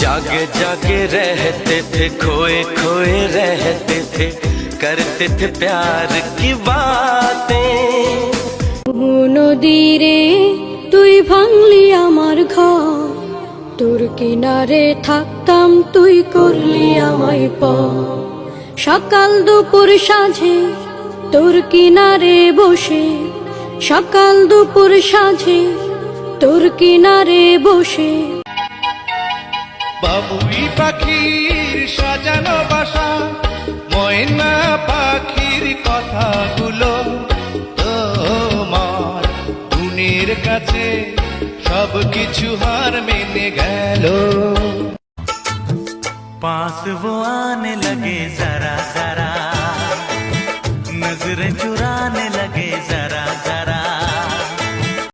जागे जागे रहते थे खोए खोए रहते थे करते थे प्यार की बातें নদীরে তুই ভাঙলি আমার ঘর তোর কিনারে থাকতাম তুই করলি আমায় প সকাল দুপুর সাঁঝে তোর কিনারে বসে সকাল দুপুর সাঁঝে তোর কিনারে বসে বাবুই পাখির সাজানো বাসা ময়না পাখির কথাগুলো তোমার গুণের কাছে সব কিছু হার মেনে গেল पास वो आने लगे जरा जरा